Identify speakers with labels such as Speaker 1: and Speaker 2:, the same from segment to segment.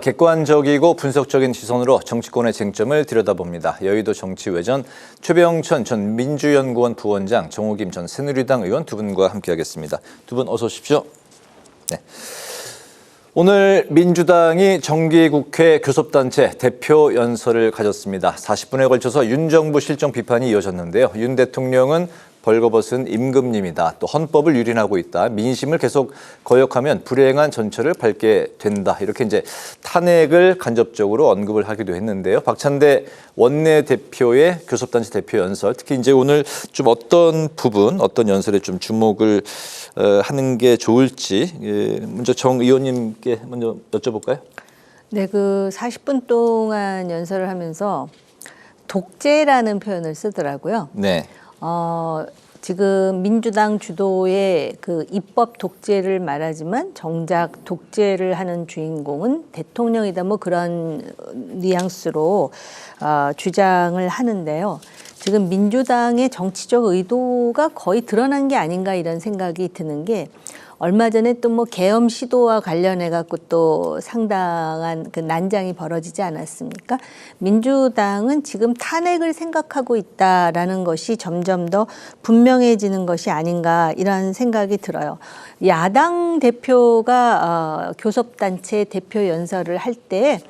Speaker 1: 객관적이고 분석적인 시선으로 정치권의 쟁점을 들여다봅니다. 여의도 정치외전 최병천 전 민주연구원 부원장, 정호김 전 새누리당 의원 두 분과 함께하겠습니다. 두 분 어서 오십시오. 네. 오늘 민주당이 정기국회 교섭단체 대표 연설을 가졌습니다. 40분에 걸쳐서 윤 정부 실정 비판이 이어졌는데요. 윤 대통령은 벌거벗은 임금님이다. 또 헌법을 유린하고 있다. 민심을 계속 거역하면 불행한 전철을 밟게 된다. 이렇게 이제 탄핵을 간접적으로 언급을 하기도 했는데요. 박찬대 원내대표의 교섭단체 대표 연설, 특히 이제 오늘 좀 어떤 부분, 어떤 연설에 좀 주목을 어, 하는 게 좋을지 예, 먼저 정 의원님께 먼저 여쭤볼까요?
Speaker 2: 네, 그 40분 동안 연설을 하면서 독재라는 표현을 쓰더라고요.
Speaker 1: 네.
Speaker 2: 어, 지금 민주당 주도의 그 입법 독재를 말하지만 정작 독재를 하는 주인공은 대통령이다 뭐 그런 뉘앙스로 어, 주장을 하는데요. 지금 민주당의 정치적 의도가 거의 드러난 게 아닌가 이런 생각이 드는 게 얼마 전에 또 뭐 계엄 시도와 관련해 갖고 또 상당한 그 난장이 벌어지지 않았습니까? 민주당은 지금 탄핵을 생각하고 있다라는 것이 점점 더 분명해지는 것이 아닌가 이런 생각이 들어요. 야당 대표가 어, 교섭단체 대표 연설을 할 때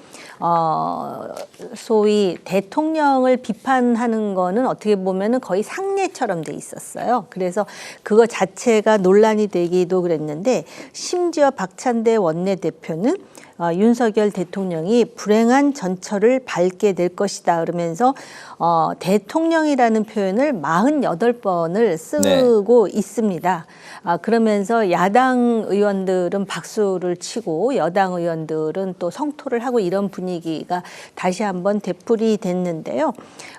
Speaker 2: 어, 소위 대통령을 비판하는 거는 어떻게 보면은 거의 상례처럼 돼 있었어요. 그래서 그거 자체가 논란이 되기도 그랬는데 심지어 박찬대 원내대표는 어, 윤석열 대통령이 불행한 전철을 밟게 될 것이다 그러면서 어, 대통령이라는 표현을 48번을 쓰고 있습니다. 아, 그러면서 야당 의원들은 박수를 치고 여당 의원들은 또 성토를 하고 이런 분위기가 다시 한번 되풀이 됐는데요.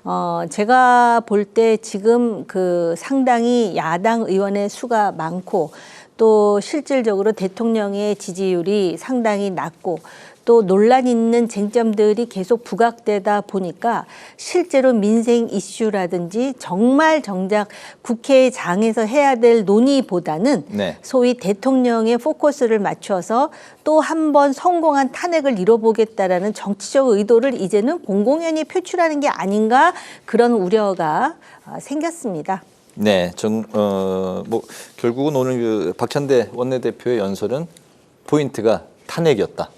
Speaker 2: 어, 제가 볼 때 지금 그 상당히 야당 의원의 수가 많고 또 실질적으로 대통령의 지지율이 상당히 낮고 또 논란 있는 쟁점들이 계속 부각되다 보니까 실제로 민생 이슈라든지 정말 정작 국회장에서 해야 될 논의보다는
Speaker 1: 네.
Speaker 2: 소위 대통령의 포커스를 맞춰서 또 한 번 성공한 탄핵을 이뤄보겠다라는 정치적 의도를 이제는 공공연히 표출하는 게 아닌가 그런 우려가 아, 생겼습니다.
Speaker 1: 네, 정, 어, 뭐, 결국은 오늘 그 박찬대 원내대표의 연설은 포인트가 탄핵이었다.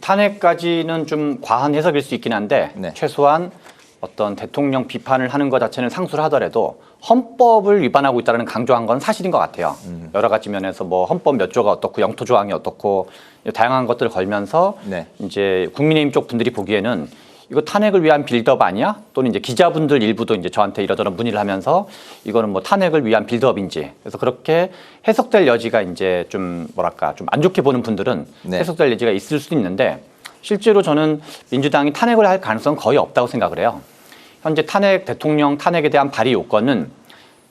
Speaker 3: 탄핵까지는 좀 과한 해석일 수 있긴 한데
Speaker 1: 네.
Speaker 3: 최소한 어떤 대통령 비판을 하는 것 자체는 상수를 하더라도 헌법을 위반하고 있다는 강조한 건 사실인 것 같아요.
Speaker 1: 음.
Speaker 3: 여러 가지 면에서 뭐 헌법 몇 조가 어떻고 영토 조항이 어떻고 다양한 것들을 걸면서
Speaker 1: 네.
Speaker 3: 이제 국민의힘 쪽 분들이 보기에는 이거 탄핵을 위한 빌드업 아니야? 또는 이제 기자분들 일부도 이제 저한테 이러저런 문의를 하면서 이거는 뭐 탄핵을 위한 빌드업인지 그래서 그렇게 해석될 여지가 이제 좀 뭐랄까 좀 안 좋게 보는 분들은
Speaker 1: 네.
Speaker 3: 해석될 여지가 있을 수도 있는데 실제로 저는 민주당이 탄핵을 할 가능성은 거의 없다고 생각을 해요. 현재 탄핵 대통령 탄핵에 대한 발의 요건은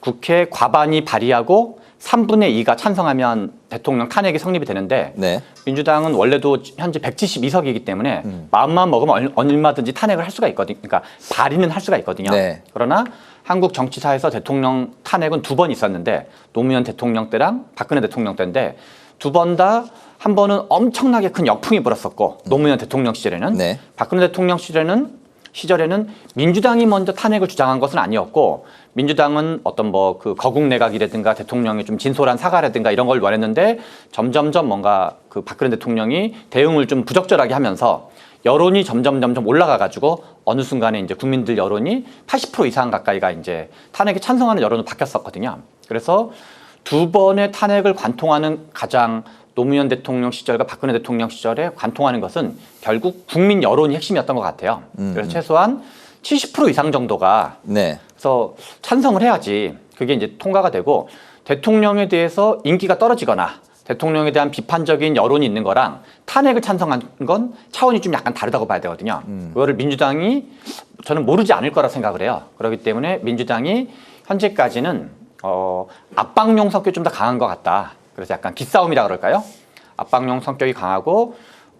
Speaker 3: 국회 과반이 발의하고 3분의 2가 찬성하면 대통령 탄핵이 성립이 되는데
Speaker 1: 네.
Speaker 3: 민주당은 원래도 현재 172석이기 때문에 마음만 먹으면 얼- 얼마든지 탄핵을 할 수가 있거든요. 그러니까 발의는 할 수가 있거든요.
Speaker 1: 네.
Speaker 3: 그러나 한국 정치사에서 대통령 탄핵은 두 번 있었는데 노무현 대통령 때랑 박근혜 대통령 때인데 두 번 다 한 번은 엄청나게 큰 역풍이 불었었고 노무현 대통령 시절에는
Speaker 1: 네.
Speaker 3: 박근혜 대통령 시절에는 시절에는 민주당이 먼저 탄핵을 주장한 것은 아니었고 민주당은 어떤 뭐 그 거국 내각이라든가 대통령의 좀 진솔한 사과라든가 이런 걸 원했는데 점점점 뭔가 그 박근혜 대통령이 대응을 좀 부적절하게 하면서 여론이 점점 점점 올라가 가지고 어느 순간에 이제 국민들 여론이 80% 이상 가까이가 이제 탄핵에 찬성하는 여론으로 바뀌었었거든요. 그래서 두 번의 탄핵을 관통하는 가장 노무현 대통령 시절과 박근혜 대통령 시절에 관통하는 것은 결국 국민 여론이 핵심이었던 것 같아요. 그래서 최소한 70% 이상 정도가
Speaker 1: 네.
Speaker 3: 그래서 찬성을 해야지 그게 이제 통과가 되고 대통령에 대해서 인기가 떨어지거나 대통령에 대한 비판적인 여론이 있는 거랑 탄핵을 찬성한 건 차원이 좀 약간 다르다고 봐야 되거든요. 그거를 민주당이 저는 모르지 않을 거라 생각을 해요. 그렇기 때문에 민주당이 현재까지는 어, 압박 용 성격이 좀 더 강한 것 같다. 그래서 약간 기싸움이라 그럴까요? 압박용 성격이 강하고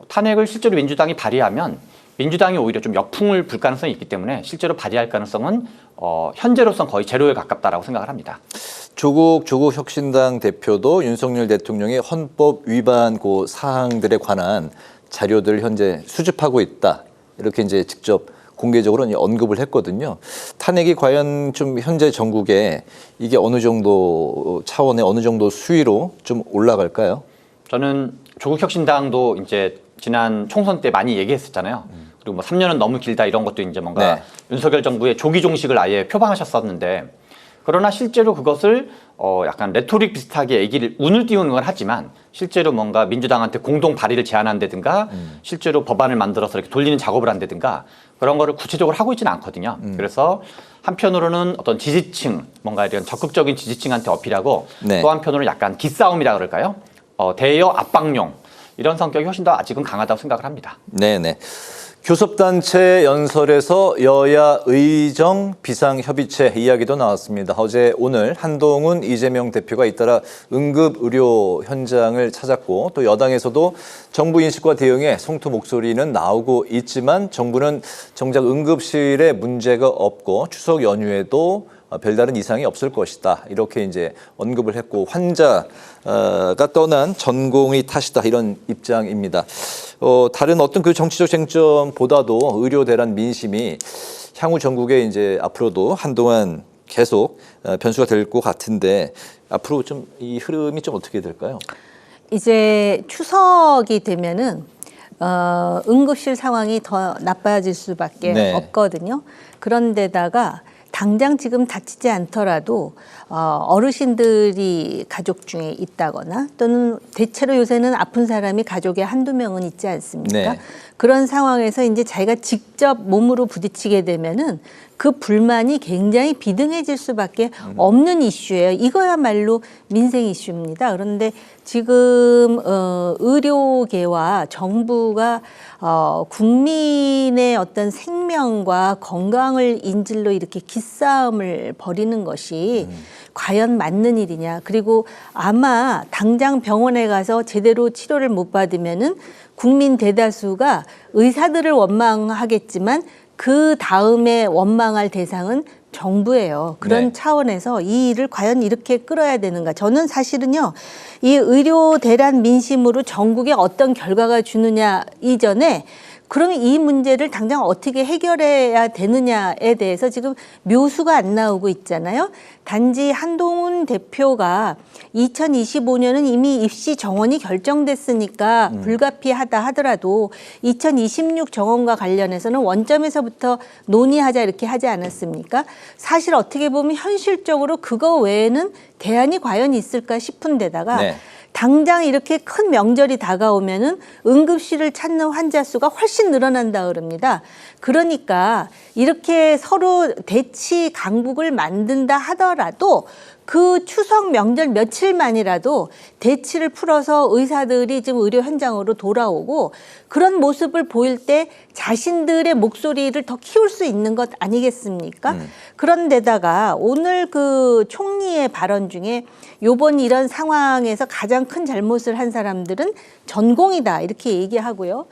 Speaker 3: 탄핵을 실제로 민주당이 발의하면 민주당이 오히려 좀 역풍을 불 가능성이 있기 때문에 실제로 발의할 가능성은 어, 현재로선 거의 제로에 가깝다라고 생각을 합니다.
Speaker 1: 조국 조국 혁신당 대표도 윤석열 대통령의 헌법 위반 그 사항들에 관한 자료들 현재 수집하고 있다. 이렇게 이제 직접 공개적으로 언급을 했거든요. 탄핵이 과연 좀 현재 전국에 이게 어느 정도 차원의 어느 정도 수위로 좀 올라갈까요?
Speaker 3: 저는 조국혁신당도 이제 지난 총선 때 많이 얘기했었잖아요. 그리고 뭐 3년은 너무 길다 이런 것도 이제 뭔가
Speaker 1: 네.
Speaker 3: 윤석열 정부의 조기 종식을 아예 표방하셨었는데 그러나 실제로 그것을 어 약간 레토릭 비슷하게 얘기를 운을 띄우는 건 하지만 실제로 뭔가 민주당한테 공동 발의를 제안한다든가 실제로 법안을 만들어서 이렇게 돌리는 작업을 한다든가 그런 거를 구체적으로 하고 있지는 않거든요. 그래서 한편으로는 어떤 지지층 뭔가 이런 적극적인 지지층한테 어필하고
Speaker 1: 네.
Speaker 3: 또 한편으로는 약간 기싸움이라 그럴까요? 어, 대여 압박용 이런 성격이 훨씬 더 아직은 강하다고 생각을 합니다.
Speaker 1: 네네. 교섭단체 연설에서 여야 의정 비상협의체 이야기도 나왔습니다. 어제 오늘 한동훈 이재명 대표가 잇따라 응급 의료 현장을 찾았고 또 여당에서도 정부 인식과 대응에 성토 목소리는 나오고 있지만 정부는 정작 응급실에 문제가 없고 추석 연휴에도 어, 별다른 이상이 없을 것이다. 이렇게 이제 언급을 했고 환자 가 떠난 전공의 탓이다. 이런 입장입니다. 어, 다른 어떤 그 정치적 쟁점보다도 의료 대란 민심이 향후 전국에 이제 앞으로도 한동안 계속 어, 변수가 될 것 같은데 앞으로 좀 이 흐름이 좀 어떻게 될까요?
Speaker 2: 이제 추석이 되면은 어, 응급실 상황이 더 나빠질 수밖에
Speaker 1: 네.
Speaker 2: 없거든요. 그런데다가 당장 지금 다치지 않더라도 어, 어르신들이 가족 중에 있다거나 또는 대체로 요새는 아픈 사람이 가족에 한두 명은 있지 않습니까?
Speaker 1: 네.
Speaker 2: 그런 상황에서 이제 자기가 직접 몸으로 부딪히게 되면은 그 불만이 굉장히 비등해질 수밖에 없는 이슈예요. 이거야말로 민생 이슈입니다. 그런데 지금 어, 의료계와 정부가 어, 국민의 어떤 생명과 건강을 인질로 이렇게 기싸움을 벌이는 것이 과연 맞는 일이냐. 그리고 아마 당장 병원에 가서 제대로 치료를 못 받으면은 국민 대다수가 의사들을 원망하겠지만 그 다음에 원망할 대상은 정부예요. 그런
Speaker 1: 네.
Speaker 2: 차원에서 이 일을 과연 이렇게 끌어야 되는가? 저는 사실은요, 이 의료 대란 민심으로 전국에 어떤 결과가 주느냐 이전에 그러면 이 문제를 당장 어떻게 해결해야 되느냐에 대해서 지금 묘수가 안 나오고 있잖아요. 단지 한동훈 대표가 2025년은 이미 입시 정원이 결정됐으니까 불가피하다 하더라도 2026 정원과 관련해서는 원점에서부터 논의하자 이렇게 하지 않았습니까? 사실 어떻게 보면 현실적으로 그거 외에는 대안이 과연 있을까 싶은 데다가
Speaker 1: 네.
Speaker 2: 당장 이렇게 큰 명절이 다가오면은 응급실을 찾는 환자 수가 훨씬 늘어난다 그럽니다. 그러니까 이렇게 서로 대치 강국을 만든다 하더라도 그 추석 명절 며칠만이라도 대치를 풀어서 의사들이 지금 의료 현장으로 돌아오고 그런 모습을 보일 때 자신들의 목소리를 더 키울 수 있는 것 아니겠습니까? 그런데다가 오늘 그 총리의 발언 중에 요번 이런 상황에서 가장 큰 잘못을 한 사람들은 전공이다 이렇게 얘기하고요.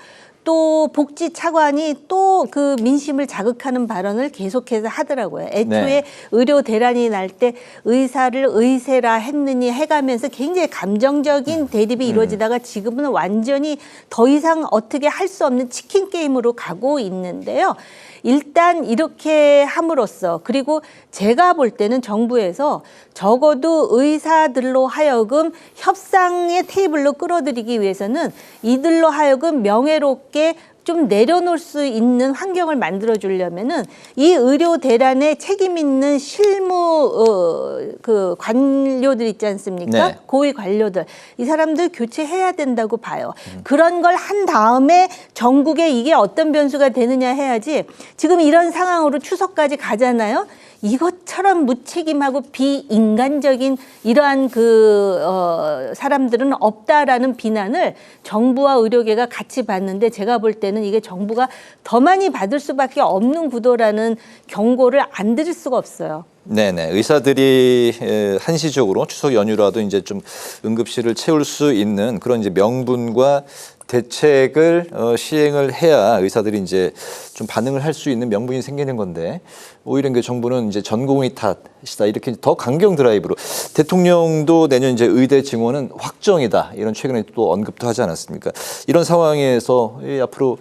Speaker 2: 또 복지 차관이 또 그 민심을 자극하는 발언을 계속해서 하더라고요. 애초에
Speaker 1: 네.
Speaker 2: 의료 대란이 날 때 의사를 의세라 했느니 해가면서 굉장히 감정적인 대립이 이루어지다가 지금은 완전히 더 이상 어떻게 할 수 없는 치킨 게임으로 가고 있는데요. 일단 이렇게 함으로써 그리고 제가 볼 때는 정부에서 적어도 의사들로 하여금 협상의 테이블로 끌어들이기 위해서는 이들로 하여금 명예롭게 좀 내려놓을 수 있는 환경을 만들어 주려면은 이 의료 대란에 책임 있는 실무 어, 그 관료들 있지 않습니까?
Speaker 1: 네.
Speaker 2: 고위 관료들 이 사람들 교체해야 된다고 봐요. 그런 걸 한 다음에 전국에 이게 어떤 변수가 되느냐 해야지 지금 이런 상황으로 추석까지 가잖아요. 이것처럼 무책임하고 비인간적인 이러한 그 어, 사람들은 없다라는 비난을 정부와 의료계가 같이 받는데 제가 볼 때는 이게 정부가 더 많이 받을 수밖에 없는 구도라는 경고를 안 드릴 수가 없어요.
Speaker 1: 네네 의사들이 에, 한시적으로 추석 연휴라도 이제 좀 응급실을 채울 수 있는 그런 이제 명분과 대책을 어, 시행을 해야 의사들이 이제 좀 반응을 할 수 있는 명분이 생기는 건데 오히려 이게 정부는 이제 전공의 탓이다 이렇게 더 강경 드라이브로 대통령도 내년 이제 의대 증원은 확정이다 이런 최근에 또 언급도 하지 않았습니까? 이런 상황에서 이 앞으로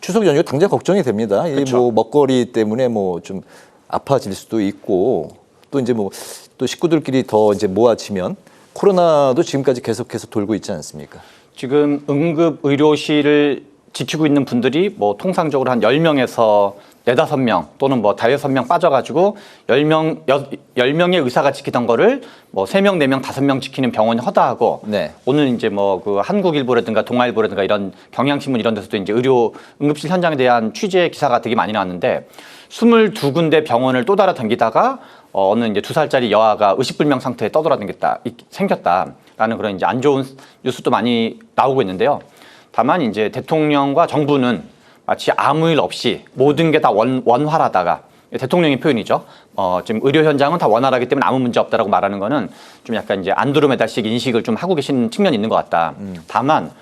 Speaker 1: 추석 연휴 당장 걱정이 됩니다. 이 뭐 먹거리 때문에 뭐 좀 아파질 수도 있고 또 이제 뭐 또 식구들끼리 더 이제 모아지면 코로나도 지금까지 계속해서 돌고 있지 않습니까?
Speaker 3: 지금 응급 의료실을 지키고 있는 분들이 뭐 통상적으로 한 10명에서 네다섯 명 또는 뭐 다여섯 명 빠져가지고 10명, 여, 10명의 의사가 지키던 거를 뭐 3명, 4명, 5명 지키는 병원이 허다하고
Speaker 1: 네.
Speaker 3: 오늘 이제 뭐 그 한국일보라든가 동아일보라든가 이런 경향신문 이런 데서도 이제 의료 응급실 현장에 대한 취재 기사가 되게 많이 나왔는데 22군데 병원을 또 달아 당기다가 어, 어느 이제 두 살짜리 여아가 의식불명 상태에 떠돌아다녔다 이- 생겼다 라는 그런 이제 안 좋은 뉴스도 많이 나오고 있는데요. 다만 이제 대통령과 정부는 마치 아무 일 없이 모든 게 다 원활하다가 대통령의 표현이죠. 어, 지금 의료 현장은 다 원활하기 때문에 아무 문제 없다라고 말하는 거는 좀 약간 이제 안드로메다식 인식을 좀 하고 계신 측면이 있는 것 같다. 다만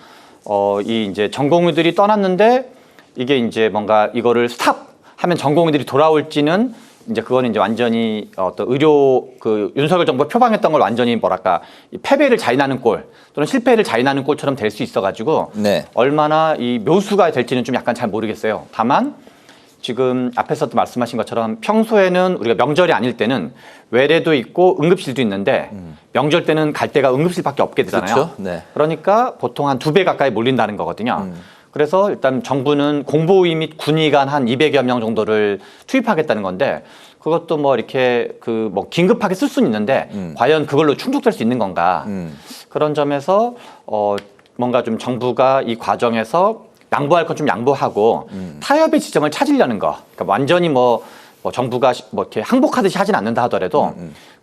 Speaker 3: 어, 이 이제 전공의들이 떠났는데 이게 이제 뭔가 이거를 스탑 하면 전공의들이 돌아올지는 이제 그거는 이제 완전히 어떤 의료 그 윤석열 정부가 표방했던 걸 완전히 뭐랄까 이 패배를 자인하는 꼴 또는 실패를 자인하는 꼴처럼 될 수 있어가지고
Speaker 1: 네.
Speaker 3: 얼마나 이 묘수가 될지는 좀 약간 잘 모르겠어요. 다만 지금 앞에서도 말씀하신 것처럼 평소에는 우리가 명절이 아닐 때는 외래도 있고 응급실도 있는데 명절 때는 갈 데가 응급실밖에 없게 되잖아요.
Speaker 1: 그렇죠. 네.
Speaker 3: 그러니까 보통 한 두 배 가까이 몰린다는 거거든요. 그래서 일단 정부는 공보위 및 군의관 한 200여 명 정도를 투입하겠다는 건데 그것도 뭐 이렇게 그 뭐 긴급하게 쓸 수는 있는데 과연 그걸로 충족될 수 있는 건가
Speaker 1: 음.
Speaker 3: 그런 점에서 어 뭔가 좀 정부가 이 과정에서 양보할 건 좀 양보하고 타협의 지점을 찾으려는 거. 그러니까 완전히 뭐, 뭐 정부가 시- 뭐 이렇게 항복하듯이 하진 않는다 하더라도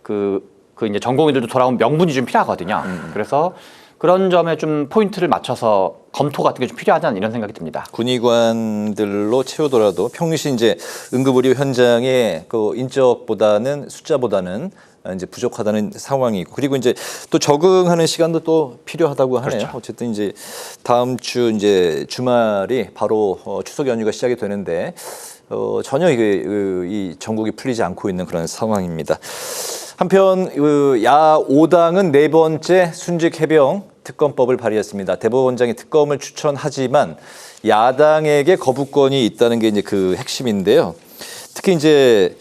Speaker 3: 그, 그 이제 전공의들도 돌아온 명분이 좀 필요하거든요. 그래서 그런 점에 좀 포인트를 맞춰서 검토 같은 게 좀 필요하지 않나 이런 생각이 듭니다.
Speaker 1: 군의관들로 채우더라도 평시 이제 응급의료 현장의 그 인적보다는 숫자보다는 이제 부족하다는 상황이고 그리고 이제 또 적응하는 시간도 또 필요하다고 하네요.
Speaker 3: 그렇죠.
Speaker 1: 어쨌든 이제 다음 주 이제 주말이 바로 어, 추석 연휴가 시작이 되는데 어, 전혀 이게 그, 이 전국이 풀리지 않고 있는 그런 상황입니다. 한편 그 야오당은 네 번째 순직 해병 특검법을 발의했습니다. 대법원장이 특검을 추천하지만 야당에게 거부권이 있다는 게 이제 그 핵심인데요. 특히 이제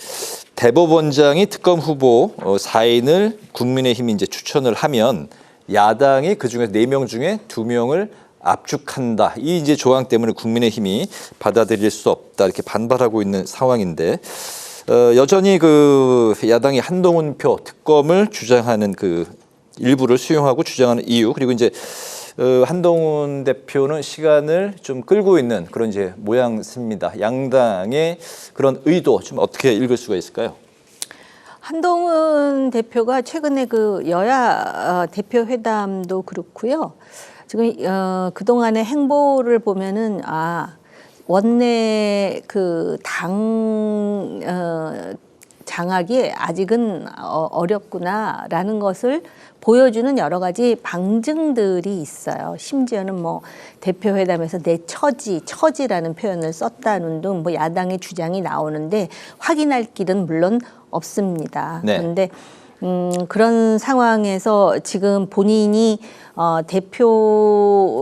Speaker 1: 대법원장이 특검 후보 어, 4인을 국민의힘이 이제 추천을 하면 야당이 그 중에 네명 중에 두 명을 압축한다. 이 이제 조항 때문에 국민의힘이 받아들일 수 없다 이렇게 반발하고 있는 상황인데 어, 여전히 그 야당이 한동훈 표 특검을 주장하는 그 일부를 수용하고 주장하는 이유 그리고 이제 어, 한동훈 대표는 시간을 좀 끌고 있는 그런 이제 모양새입니다. 양당의 그런 의도 좀 어떻게 읽을 수가 있을까요?
Speaker 2: 한동훈 대표가 최근에 그 여야 어, 대표 회담도 그렇고요. 지금 어, 그 동안의 행보를 보면은 아 원내 그당 어, 장악이 아직은 어, 어렵구나라는 것을 보여주는 여러 가지 방증들이 있어요. 심지어는 뭐 대표 회담에서 내 처지, 처지라는 표현을 썼다는 등 뭐 야당의 주장이 나오는데 확인할 길은 물론 없습니다.
Speaker 1: 네.
Speaker 2: 그런데 음, 그런 상황에서 지금 본인이 어, 대표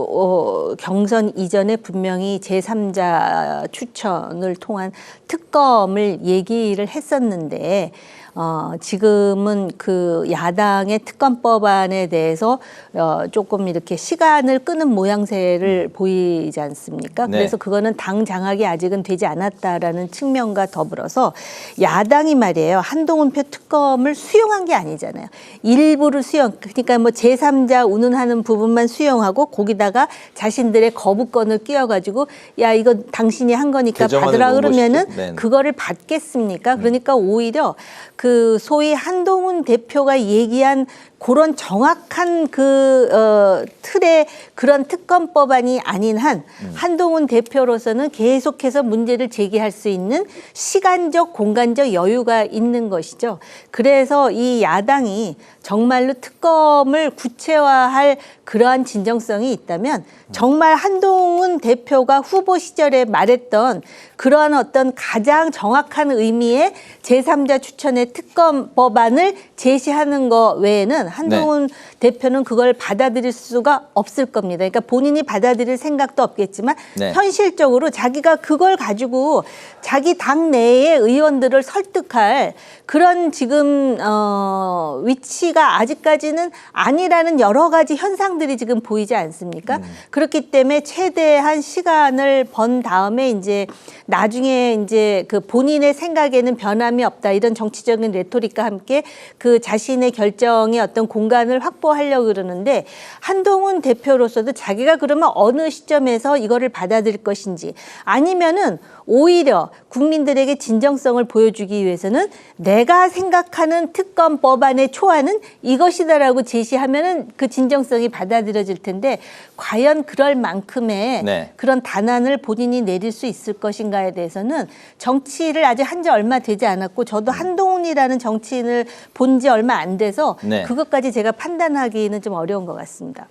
Speaker 2: 어, 경선 이전에 분명히 제3자 추천을 통한 특검을 얘기를 했었는데 어, 지금은 그 야당의 특검법안에 대해서 어, 조금 이렇게 시간을 끄는 모양새를 보이지 않습니까?
Speaker 1: 네.
Speaker 2: 그래서 그거는 당 장악이 아직은 되지 않았다라는 측면과 더불어서 야당이 말이에요. 한동훈 표 특검을 수용한 게 아니잖아요. 일부를 수용, 그러니까 뭐 제3자 운운하는 부분만 수용하고 거기다가 자신들의 거부권을 끼워가지고 야, 이거 당신이 한 거니까 받으라 그러면은.
Speaker 1: 네.
Speaker 2: 그거를 받겠습니까? 그러니까 오히려 그 소위 한동훈 대표가 얘기한 그런 정확한 그 어, 틀의 그런 특검법안이 아닌 한 한동훈 대표로서는 계속해서 문제를 제기할 수 있는 시간적 공간적 여유가 있는 것이죠. 그래서 이 야당이 정말로 특검을 구체화할 그러한 진정성이 있다면 정말 한동훈 대표가 후보 시절에 말했던 그러한 어떤 가장 정확한 의미의 제3자 추천의 특검 법안을 제시하는 것 외에는 한동훈 대표는 그걸 받아들일 수가 없을 겁니다. 그러니까 본인이 받아들일 생각도 없겠지만
Speaker 1: 네.
Speaker 2: 현실적으로 자기가 그걸 가지고 자기 당 내의 의원들을 설득할 그런 지금 어 위치가 아직까지는 아니라는 여러 가지 현상들이 지금 보이지 않습니까? 그렇기 때문에 최대한 시간을 번 다음에 이제 나중에 이제 그 본인의 생각에는 변함이 없다 이런 정치적인 레토릭과 함께 그 자신의 결정에 어떤 공간을 확보 하려고 그러는데 한동훈 대표로서도 자기가 그러면 어느 시점에서 이거를 받아들일 것인지 아니면은 오히려 국민들에게 진정성을 보여주기 위해서는 내가 생각하는 특검 법안의 초안은 이것이다라고 제시하면은 그 진정성이 받아들여질 텐데 과연 그럴 만큼의
Speaker 1: 네.
Speaker 2: 그런 단안을 본인이 내릴 수 있을 것인가에 대해서는 정치를 아직 한 지 얼마 되지 않았고 저도 한동훈이라는 정치인을 본 지 얼마 안 돼서
Speaker 1: 네.
Speaker 2: 그것까지 제가 판단하 기는 좀 어려운 것 같습니다.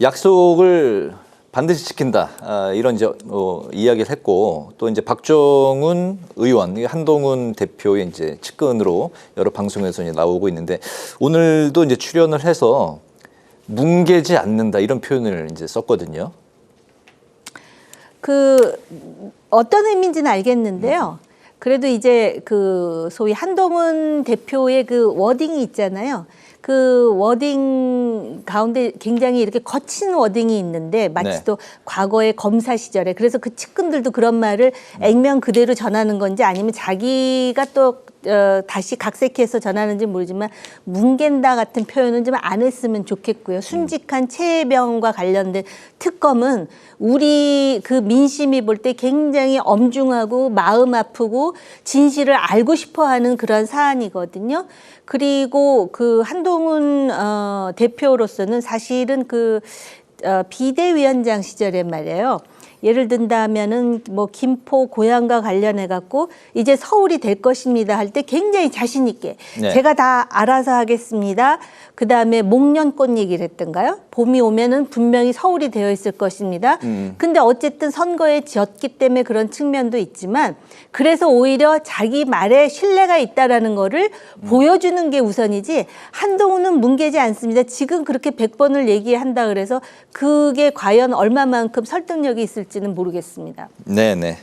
Speaker 1: 약속을 반드시 지킨다 아, 이런 이제 어, 이야기를 했고 또 이제 박정훈 의원 이 한동훈 대표의 이제 측근으로 여러 방송에서 이제 나오고 있는데 오늘도 이제 출연을 해서 뭉개지 않는다 이런 표현을 이제 썼거든요.
Speaker 2: 그 어떤 의미인지는 알겠는데요. 그래도 이제 그 소위 한동훈 대표의 그 워딩이 있잖아요. 그 워딩 가운데 굉장히 이렇게 거친 워딩이 있는데 마치
Speaker 1: 네.
Speaker 2: 또 과거의 검사 시절에 그래서 그 측근들도 그런 말을 액면 그대로 전하는 건지 아니면 자기가 또 어, 다시 각색해서 전하는지 모르지만 뭉갠다 같은 표현은 좀 안 했으면 좋겠고요. 순직한 체병과 관련된 특검은 우리 그 민심이 볼 때 굉장히 엄중하고 마음 아프고 진실을 알고 싶어하는 그런 사안이거든요. 그리고 그 한동훈 어, 대표로서는 사실은 그 어, 비대위원장 시절에 말이에요. 예를 든다면은 뭐 김포 고향과 관련해 갖고 이제 서울이 될 것입니다 할 때 굉장히 자신 있게
Speaker 1: 네.
Speaker 2: 제가 다 알아서 하겠습니다. 그 다음에 목련꽃 얘기를 했던가요? 봄이 오면은 분명히 서울이 되어 있을 것입니다.
Speaker 1: 음.
Speaker 2: 근데 어쨌든 선거에 졌기 때문에 그런 측면도 있지만 그래서 오히려 자기 말에 신뢰가 있다라는 거를 보여주는 게 우선이지 한동훈은 뭉개지 않습니다. 지금 그렇게 100번을 얘기한다 그래서 그게 과연 얼마만큼 설득력이 있을 지는 모르겠습니다.
Speaker 1: 네네.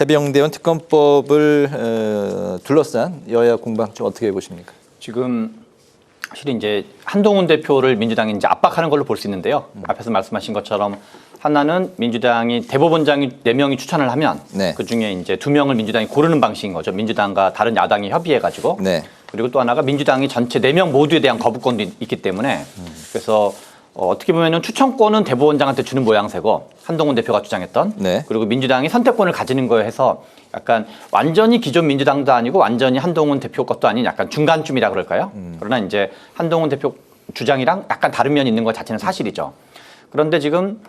Speaker 1: 해병대원 특검법을 어, 둘러싼 여야 공방 좀 어떻게 보십니까?
Speaker 3: 지금 사실 이제 한동훈 대표를 민주당이 이제 압박하는 걸로 볼 수 있는데요. 앞에서 말씀하신 것처럼 하나는 민주당이 대법원장이 네 명이 추천을 하면
Speaker 1: 네.
Speaker 3: 그 중에 이제 두 명을 민주당이 고르는 방식인 거죠. 민주당과 다른 야당이 협의해 가지고
Speaker 1: 네.
Speaker 3: 그리고 또 하나가 민주당이 전체 네 명 모두에 대한 거부권도 있- 있기 때문에 그래서 어, 어떻게 보면은 추천권은 대법원장한테 주는 모양새고 한동훈 대표가 주장했던
Speaker 1: 네.
Speaker 3: 그리고 민주당이 선택권을 가지는 거에 해서 약간 완전히 기존 민주당도 아니고 완전히 한동훈 대표 것도 아닌 약간 중간쯤이라 그럴까요? 그러나 이제 한동훈 대표 주장이랑 약간 다른 면이 있는 것 자체는 사실이죠. 그런데 지금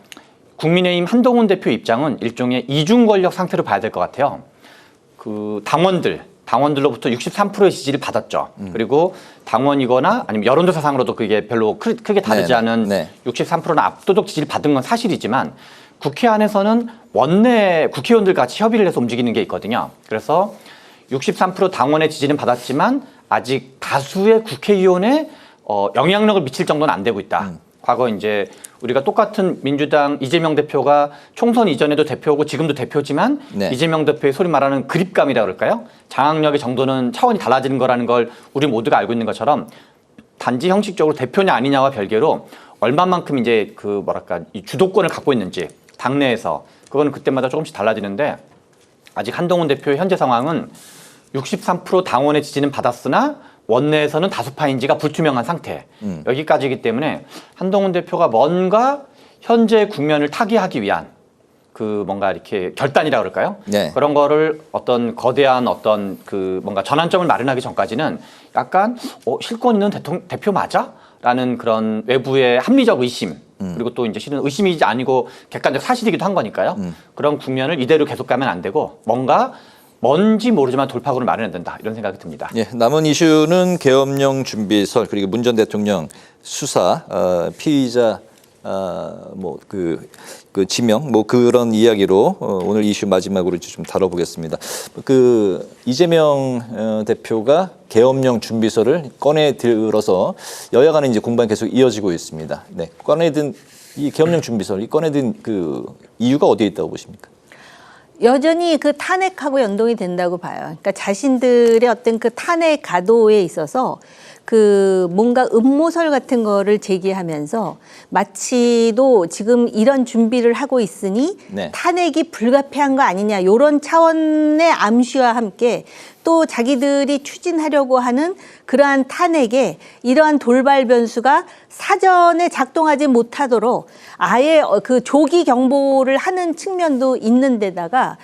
Speaker 3: 국민의힘 한동훈 대표 입장은 일종의 이중 권력 상태로 봐야 될 것 같아요. 그 당원들 당원들로부터 63%의 지지를 받았죠. 그리고 당원이거나 아니면 여론조사상으로도 그게 별로 크, 게 다르지
Speaker 1: 네,
Speaker 3: 않은
Speaker 1: 네.
Speaker 3: 63%는 압도적 지지를 받은 건 사실이지만 국회 안에서는 원내 국회의원들 같이 협의를 해서 움직이는 게 있거든요. 그래서 63% 당원의 지지는 받았지만 아직 다수의 국회의원에 어, 영향력을 미칠 정도는 안 되고 있다.
Speaker 1: 음.
Speaker 3: 과거 이제 우리가 똑같은 민주당 이재명 대표가 총선 이전에도 대표고 지금도 대표지만
Speaker 1: 네.
Speaker 3: 이재명 대표의 소리 말하는 그립감이라 그럴까요? 장악력의 정도는 차원이 달라지는 거라는 걸 우리 모두가 알고 있는 것처럼 단지 형식적으로 대표냐 아니냐와 별개로 얼마만큼 이제 그 뭐랄까 이 주도권을 갖고 있는지 당내에서 그거는 그때마다 조금씩 달라지는데 아직 한동훈 대표의 현재 상황은 63% 당원의 지지는 받았으나 원내에서는 다수파인지가 불투명한 상태
Speaker 1: 음.
Speaker 3: 여기까지이기 때문에 한동훈 대표가 뭔가 현재 국면을 타개하기 위한 그 뭔가 이렇게 결단이라 그럴까요?
Speaker 1: 네.
Speaker 3: 그런 거를 어떤 거대한 어떤 그 뭔가 전환점을 마련하기 전까지는 약간 어, 실권 있는 대통령, 대표 맞아? 라는 그런 외부의 합리적 의심 그리고 또 이제 실은 의심이지 아니고 객관적 사실이기도 한 거니까요. 그런 국면을 이대로 계속 가면 안 되고 뭔가 뭔지 모르지만 돌파구를 마련해야 된다 이런 생각이 듭니다.
Speaker 1: 예, 남은 이슈는 계엄령 준비설 그리고 문 전 대통령 수사 어, 피의자 어, 뭐그 그 지명 뭐 그런 이야기로 어, 오늘 이슈 마지막으로 좀 다뤄보겠습니다. 그 이재명 어, 대표가 계엄령 준비설을 꺼내 들어서 여야 간에 이제 공방 계속 이어지고 있습니다. 네, 꺼내든 이 계엄령 준비설 이 꺼내든 그 이유가 어디에 있다고 보십니까?
Speaker 2: 여전히 그 탄핵하고 연동이 된다고 봐요. 그러니까 자신들의 어떤 그 탄핵 가도에 있어서 그 뭔가 음모설 같은 거를 제기하면서 마치도 지금 이런 준비를 하고 있으니
Speaker 1: 네.
Speaker 2: 탄핵이 불가피한 거 아니냐 이런 차원의 암시와 함께 또 자기들이 추진하려고 하는 그러한 탄핵에 이러한 돌발 변수가 사전에 작동하지 못하도록 아예 어, 그 조기 경보를 하는 측면도 있는 데다가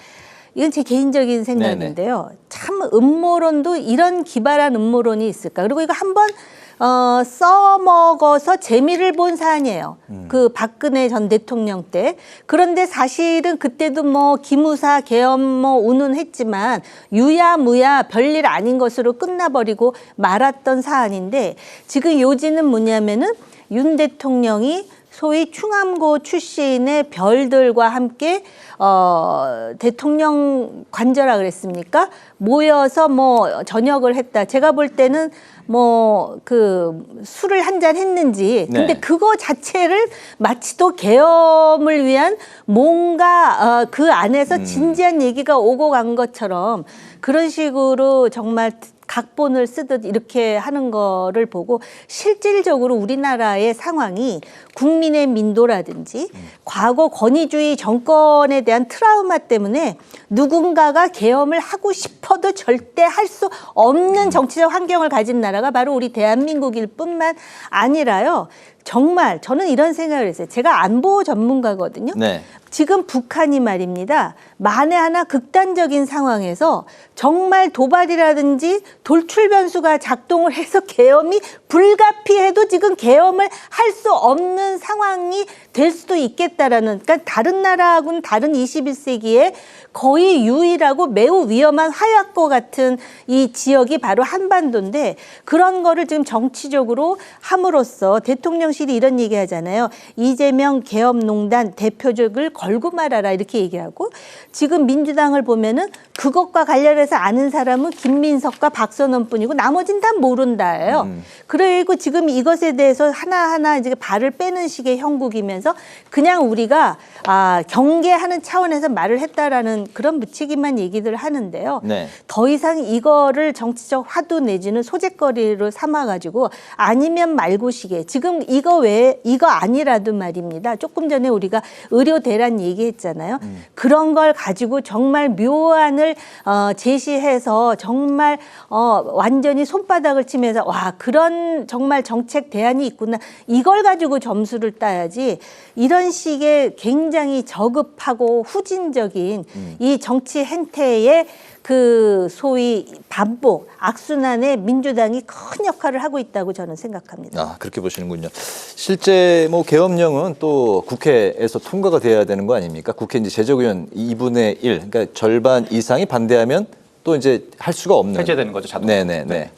Speaker 2: 이건 제 개인적인 생각인데요. 참 음모론도 이런 기발한 음모론이 있을까? 그리고 이거 한번 어, 써먹어서 재미를 본 사안이에요. 그 박근혜 전 대통령 때. 그런데 사실은 그때도 뭐 기무사 계엄 뭐 운운했지만 유야무야 별일 아닌 것으로 끝나버리고 말았던 사안인데 지금 요지는 뭐냐면은 윤 대통령이 소위 충암고 출신의 별들과 함께 어 대통령 관저라 그랬습니까? 모여서 뭐 저녁을 했다. 제가 볼 때는 뭐 그 술을 한 잔 했는지 근데
Speaker 1: 네.
Speaker 2: 그거 자체를 마치 또 계엄을 위한 뭔가 어, 그 안에서 진지한 얘기가 오고 간 것처럼 그런 식으로 정말 각본을 쓰듯 이렇게 하는 거를 보고 실질적으로 우리나라의 상황이 국민의 민도라든지 과거 권위주의 정권에 대한 트라우마 때문에 누군가가 계엄을 하고 싶어도 절대 할 수 없는 정치적 환경을 가진 나라가 바로 우리 대한민국일 뿐만 아니라요. 정말 저는 이런 생각을 했어요. 제가 안보 전문가거든요.
Speaker 1: 네.
Speaker 2: 지금 북한이 말입니다. 만에 하나 극단적인 상황에서 정말 도발이라든지 돌출 변수가 작동을 해서 계엄이 불가피해도 지금 계엄을 할 수 없는 상황이 될 수도 있겠다라는 그러니까 다른 나라하고는 다른 21세기에 거의 유일하고 매우 위험한 화약고 같은 이 지역이 바로 한반도인데 그런 거를 지금 정치적으로 함으로써 대통령실이 이런 얘기 하잖아요. 이재명 계엄농단 대표적을 걸고 말아라 이렇게 얘기하고 지금 민주당을 보면은 그것과 관련해서 아는 사람은 김민석과 박선원 뿐이고 나머진 다 모른다예요. 그리고 지금 이것에 대해서 하나하나 이제 발을 빼는 식의 형국이면서 그냥 우리가 아, 경계하는 차원에서 말을 했다라는 그런 무책임한 얘기들을 하는데요.
Speaker 1: 네.
Speaker 2: 더 이상 이거를 정치적 화두 내지는 소재거리로 삼아가지고 아니면 말고시게 지금 이거 외에 이거 아니라도 말입니다. 조금 전에 우리가 의료 대란 얘기했잖아요. 그런 걸 가지고 정말 묘안을 어, 제시해서 정말 어, 완전히 손바닥을 치면서 와 그런 정말 정책 대안이 있구나 이걸 가지고 점수를 따야지 이런 식의 굉장히 저급하고 후진적인 이 정치 행태의 그 소위 반복 악순환에 민주당이 큰 역할을 하고 있다고 저는 생각합니다.
Speaker 1: 아 그렇게 보시는군요. 실제 뭐 계엄령은 또 국회에서 통과가 돼야 되는 거 아닙니까? 국회 이제 제적의원 2분의 1, 그러니까 절반 이상이 반대하면 또 이제 할 수가 없는
Speaker 3: 해제되는 거죠, 자동으로.
Speaker 1: 네네네.
Speaker 3: 네.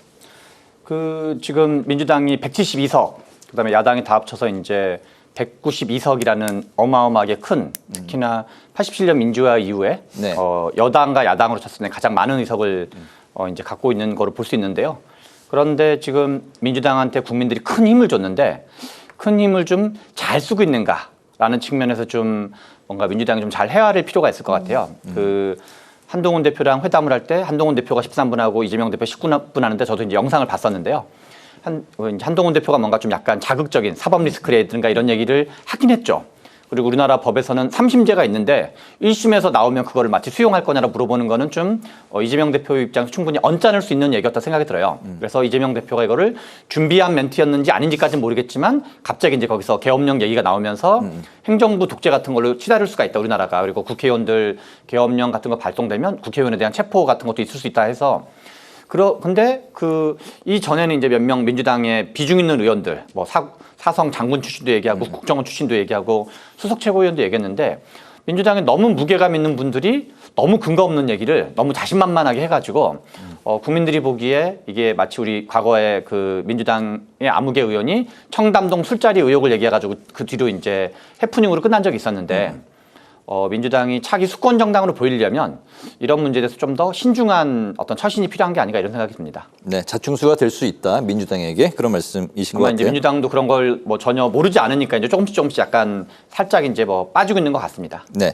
Speaker 3: 그 지금 민주당이 172석, 그다음에 야당이 다 합쳐서 이제 192석이라는 어마어마하게 큰 특히나 87년 민주화 이후에
Speaker 1: 네.
Speaker 3: 어, 여당과 야당으로 쳤을 때 가장 많은 의석을 어, 이제 갖고 있는 거로 볼 수 있는데요. 그런데 지금 민주당한테 국민들이 큰 힘을 줬는데 큰 힘을 좀 잘 쓰고 있는가라는 측면에서 좀 뭔가 민주당이 좀 잘 헤아릴 필요가 있을 것 같아요. 그 한동훈 대표랑 회담을 할 때 한동훈 대표가 13분하고 이재명 대표 19분 하는데 저도 이제 영상을 봤었는데요. 한, 어, 한동훈 대표가 뭔가 좀 약간 자극적인 사법 리스크라든가 이런 얘기를 하긴 했죠. 그리고 우리나라 법에서는 삼심제가 있는데 1심에서 나오면 그거를 마치 수용할 거냐라 물어보는 거는 좀 어, 이재명 대표 입장에서 충분히 언짢을 수 있는 얘기였다 생각이 들어요. 그래서 이재명 대표가 이거를 준비한 멘트였는지 아닌지까지는 모르겠지만 갑자기 이제 거기서 계엄령 얘기가 나오면서 행정부 독재 같은 걸로 치달을 수가 있다 우리나라가 그리고 국회의원들 계엄령 같은 거 발동되면 국회의원에 대한 체포 같은 것도 있을 수 있다 해서 그러 근데 그 이전에는 이제 몇 명 민주당의 비중 있는 의원들 뭐 사, 사성 장군 출신도 얘기하고 국정원 출신도 얘기하고 수석 최고위원도 얘기했는데 민주당에 너무 무게감 있는 분들이 너무 근거 없는 얘기를 너무 자신만만하게 해가지고 어, 국민들이 보기에 이게 마치 우리 과거에 그 민주당의 아무개 의원이 청담동 술자리 의혹을 얘기해가지고 그 뒤로 이제 해프닝으로 끝난 적이 있었는데 어, 민주당이 차기 수권 정당으로 보이려면 이런 문제에 대해서 좀 더 신중한 어떤 처신이 필요한 게 아닌가 이런 생각이 듭니다.
Speaker 1: 네, 자충수가 될 수 있다 민주당에게 그런 말씀이신 것
Speaker 3: 아마 이제
Speaker 1: 같아요.
Speaker 3: 민주당도 그런 걸 뭐 전혀 모르지 않으니까 이제 조금씩 조금씩 약간 살짝 이제 뭐 빠지고 있는 것 같습니다.
Speaker 1: 네.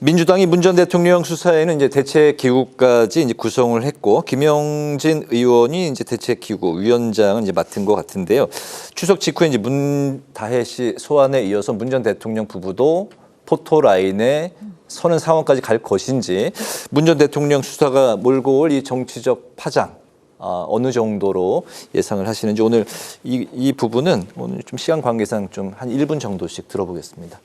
Speaker 1: 민주당이 문 전 대통령 수사에는 이제 대책 기구까지 이제 구성을 했고 김영진 의원이 이제 대책 기구 위원장은 이제 맡은 것 같은데요. 추석 직후에 이제 문다혜 씨 소환에 이어서 문 전 대통령 부부도 포토 라인에 서는 상황까지 갈 것인지 문 전 대통령 수사가 몰고 올 이 정치적 파장 아, 어느 정도로 예상을 하시는지 오늘 이, 이 부분은 오늘 좀 시간 관계상 좀 한 1분 정도씩 들어보겠습니다.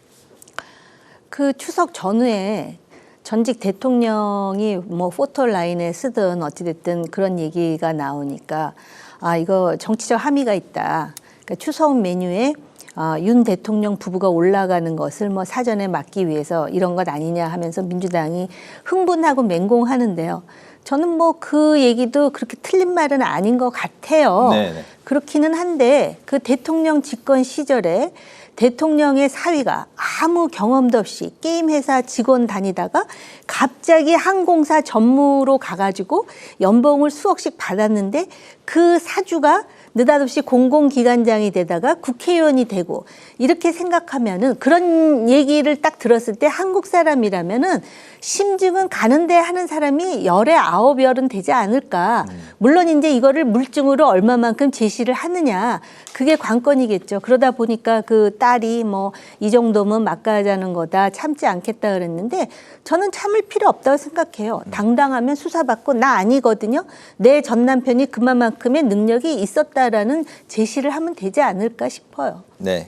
Speaker 2: 그 추석 전후에 전직 대통령이 뭐 포토 라인에 쓰든 어찌됐든 그런 얘기가 나오니까 아 이거 정치적 함의가 있다. 그러니까 추석 메뉴에 아, 윤 대통령 부부가 올라가는 것을 뭐 사전에 막기 위해서 이런 것 아니냐 하면서 민주당이 흥분하고 맹공하는데요. 저는 뭐 그 얘기도 그렇게 틀린 말은 아닌 것 같아요.
Speaker 1: 네네.
Speaker 2: 그렇기는 한데 그 대통령 집권 시절에 대통령의 사위가 아무 경험도 없이 게임 회사 직원 다니다가 갑자기 항공사 전무로 가가지고 연봉을 수억씩 받았는데 그 사주가 느닷없이 공공기관장이 되다가 국회의원이 되고 이렇게 생각하면은 그런 얘기를 딱 들었을 때 한국 사람이라면은 심증은 가는데 하는 사람이 열에 아홉 열은 되지 않을까. 물론 이제 이거를 물증으로 얼마만큼 제시를 하느냐. 그게 관건이겠죠. 그러다 보니까 그 딸이 뭐 이 정도면 막가자는 거다. 참지 않겠다 그랬는데 저는 참을 필요 없다고 생각해요. 당당하면 수사받고 나 아니거든요. 내 전 남편이 그만큼의 능력이 있었다 라는 제시를 하면 되지 않을까 싶어요.
Speaker 1: 네.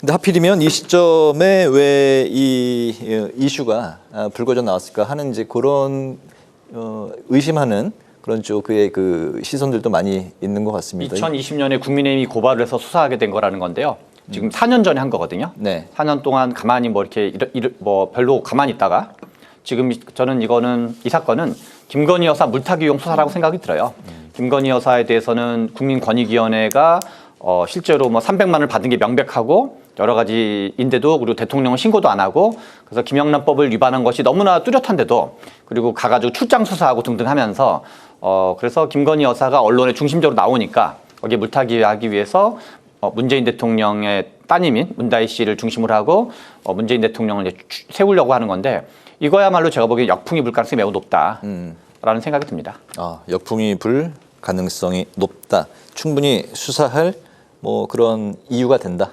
Speaker 1: 근데 하필이면 이 시점에 왜 이 이슈가 아, 불거져 나왔을까 하는 이제 그런 어, 의심하는 그런 쪽의 그 시선들도 많이 있는 것 같습니다.
Speaker 3: 2020년에 국민의힘이 고발을 해서 수사하게 된 거라는 건데요. 지금 4년 전에 한 거거든요.
Speaker 1: 네.
Speaker 3: 4년 동안 가만히 뭐 이렇게 이르, 이르, 뭐 별로 가만히 있다가 지금 이- 저는 이거는 이 사건은 김건희 여사 물타기용 수사라고 생각이 들어요. 김건희 여사에 대해서는 국민권익위원회가 어, 실제로 뭐 300만을 받은 게 명백하고 여러 가지 인데도 그리고 대통령은 신고도 안 하고 그래서 김영란법을 위반한 것이 너무나 뚜렷한데도 그리고 가가지고 출장 수사하고 등등 하면서 어, 그래서 김건희 여사가 언론에 중심적으로 나오니까 거기에 물타기 하기 위해서 어, 문재인 대통령의 따님인 문다희 씨를 중심으로 하고 어, 문재인 대통령을 이제 추- 세우려고 하는 건데 이거야말로 제가 보기엔 역풍이 불 가능성이 매우 높다라는 생각이 듭니다.
Speaker 1: 아, 역풍이 불 가능성이 높다. 충분히 수사할 뭐 그런 이유가 된다.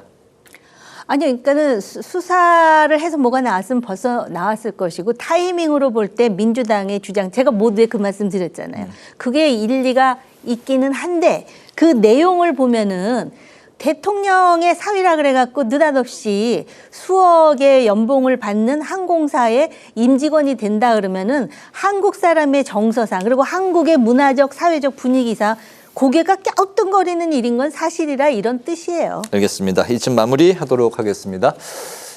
Speaker 2: 아니요, 그러니까는 수- 수사를 해서 뭐가 나왔으면 벌써 나왔을 것이고 타이밍으로 볼 때 민주당의 주장 제가 모두에 그 말씀 드렸잖아요. 그게 일리가 있기는 한데 그 내용을 보면은 대통령의 사위라 그래갖고 느닷없이 수억의 연봉을 받는 항공사의 임직원이 된다 그러면은 한국 사람의 정서상 그리고 한국의 문화적 사회적 분위기상 고개가 갸우뚱거리는 일인 건 사실이라 이런 뜻이에요.
Speaker 1: 알겠습니다. 이쯤 마무리하도록 하겠습니다.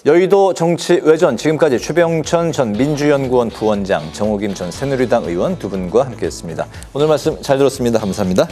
Speaker 1: 여의도 정치 외전 지금까지 최병천 전 민주연구원 부원장, 정호김 전 새누리당 의원 두 분과 함께했습니다. 오늘 말씀 잘 들었습니다. 감사합니다.